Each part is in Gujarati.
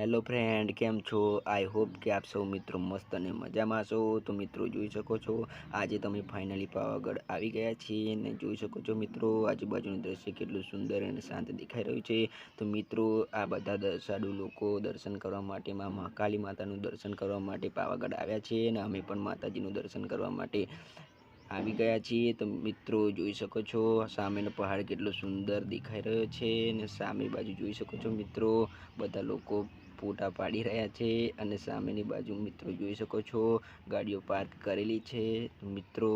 હેલો ફ્રેન્ડ કેમ છો? આઈ હોપ કે આપ સૌ મિત્રો મસ્ત અને મજામાં છો. તો મિત્રો જોઈ શકો છો, આજે તમે ફાઇનલી પાવાગઢ આવી ગયા છીએ અને જોઈ શકો છો મિત્રો, આજુબાજુનું દ્રશ્ય કેટલું સુંદર અને શાંત દેખાઈ રહ્યું છે. તો મિત્રો, આ બધા દર્શાળુ લોકો દર્શન કરવા માટે માં મહાકાલી માતાનું દર્શન કરવા માટે પાવાગઢ આવ્યા છે અને અમે પણ માતાજીનું દર્શન કરવા માટે આવી ગયા છીએ. તો મિત્રો, જોઈ શકો છો, સામેનો પહાડ કેટલો સુંદર દેખાઈ રહ્યો છે અને સામે બાજુ જોઈ શકો છો મિત્રો, બધા લોકો ફોટા પાડી રહ્યા છે અને સામેની બાજુ મિત્રો જોઈ શકો છો, ગાડીઓ પાર્ક કરેલી છે. મિત્રો,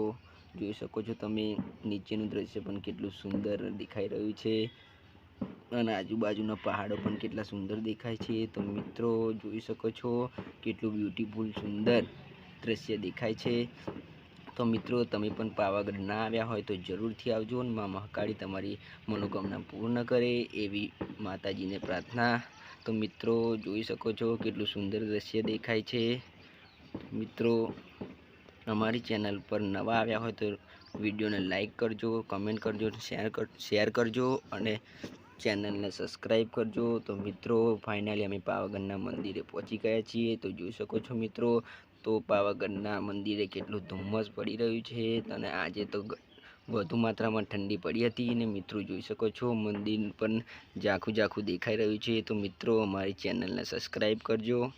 જોઈ શકો છો તમે, નીચેનું દ્રશ્ય પણ કેટલું સુંદર દેખાઈ રહ્યું છે અને આજુબાજુના પહાડો પણ કેટલા સુંદર દેખાય છે. તો મિત્રો, જોઈ શકો છો, કેટલું બ્યુટીફુલ સુંદર દ્રશ્ય દેખાય છે. તો મિત્રો, તમે પણ પાવાગઢ ના આવ્યા હોય તો જરૂરથી આવજો અને મા મહાકાળી તમારી મનોકામના પૂર્ણ કરે એવી માતાજીને પ્રાર્થના. તો મિત્રો, જોઈ શકો છો કેટલું સુંદર દ્રશ્ય દેખાય છે. મિત્રો, અમારી ચેનલ પર નવા આવ્યા હોય તો વિડીયોને લાઈક કરજો, કમેન્ટ કરજો શેર કર, શેર કરજો અને ચેનલને સબસ્ક્રાઈબ કરજો. તો મિત્રો, ફાઇનલી અમે પાવાગઢના મંદિરે પહોંચી ગયા છીએ. તો જોઈ શકો છો મિત્રો, તો પાવાગઢના મંદિરે કેટલું ધુમ્મસ પડી રહ્યું છે. અને આજે તો વધુ માત્રામાં ઠંડી પડી હતી. અને મિત્રો, જોઈ શકો છો, મંદિર પણ ઝાખું ઝાખું દેખાઈ રહ્યું છે. તો મિત્રો, અમારી ચેનલને સબસ્ક્રાઈબ કરજો.